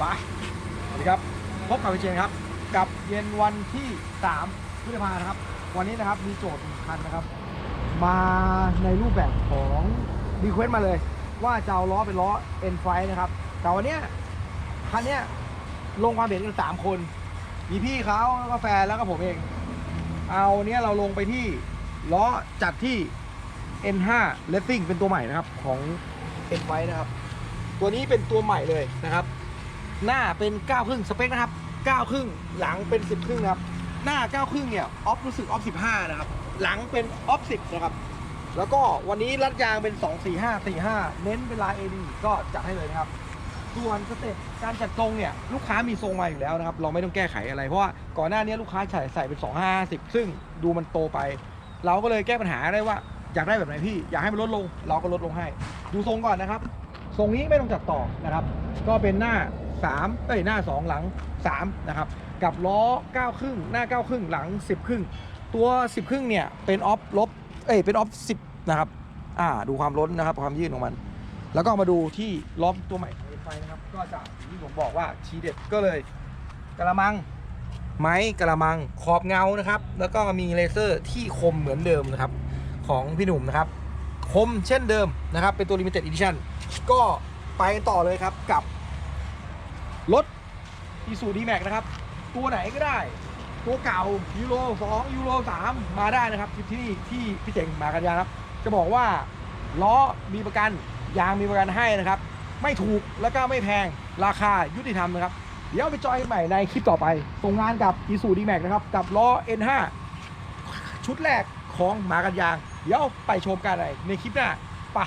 ไปสวัสดีครับ พบกับพี่เจนครับ กับเย็นวันที่3พฤษภานะครับ วันนี้นะครับมีโจทย์สำคัญนะครับ มาในรูปแบบของรีเควสมาเลย ว่าจะเอาล้อเป็นล้อ N ไฟนะครับแต่วันเนี้ยคันเนี้ยลงความเห็นกัน3 คน มีพี่เขาแล้วก็แฟนแล้วก็ผมเอง เอาเนี้ยเราลงไปที่ล้อจัดที่ N5 Racing เป็นตัวใหม่นะครับของ N ไฟนะครับ ตัวนี้เป็นตัวใหม่เลยนะครับ หน้าเป็น9ครึ่งสเปคนะครับ9ครึ่งหลังเป็น 10ครึ่งนะครับ หน้า9ครึ่งเนี่ยออฟรู้สึกออฟ15นะครับ หลังเป็นออฟ10นะครับ แล้วก็วันนี้รัดยางเป็น 2 4 5 4 5 เน้นเป็นลาย AD ก็จัดให้เลยนะครับ ส่วนสเต็ปการจัดทรงเนี่ยลูกค้ามีทรงมาอยู่แล้วนะครับ เราไม่ต้องแก้ไขอะไรเพราะว่าก่อนหน้านี้ลูกค้าใส่ใส่เป็น 2 5 0 ซึ่งดูมันโตไป เราก็เลยแก้ปัญหาได้ว่าอยากได้แบบไหนพี่อยากให้มันลดลง เราก็ลดลงให้ ดูทรงก่อนนะครับ ทรงนี้ไม่ต้องจัดต่อนะครับ ก็เป็นหน้า 3เอ้ยหน้า 2 หลัง 3 นะครับ กับล้อ9ครึ่งหน้า9ครึ่งหลัง 10 ครึ่ง ตัว 10 ครึ่งเนี่ยเป็นออฟลบเอ้ยเป็นออฟ10 นะครับอ่าดูความล้นนะครับความยืดของมัน แล้วก็มาดูที่ล้อมตัวใหม่ของไฟนะครับ ก็จะที่ผมบอกว่าทีเด็ดก็เลยกระมังไม้กระมังขอบเงานะครับ แล้วก็มีเลเซอร์ที่คมเหมือนเดิมนะครับ ของพี่หนุ่มนะครับ คมเช่นเดิมนะครับ เป็นตัว limited edition ก็ไปต่อเลยครับกับ รถอีซูดีแม็กนะครับ ตัวไหนก็ได้ ตัวเก่ายูโร2ยูโร3มาได้นะครับที่ที่ที่พี่เจ๋งมากันยาครับ จะบอกว่าล้อมีประกันยางมีประกันให้นะครับ ไม่ถูกแล้วก็ไม่แพงราคายุติธรรมนะครับ เดี๋ยวไปจอยใหม่ในคลิปต่อไป ส่งงานกับ i s u d m a x นะครับ กับล้อ N5 ชุดแรกของหมากันยาง เดี๋ยวไปชมกันในในคลิปหน้าไปะ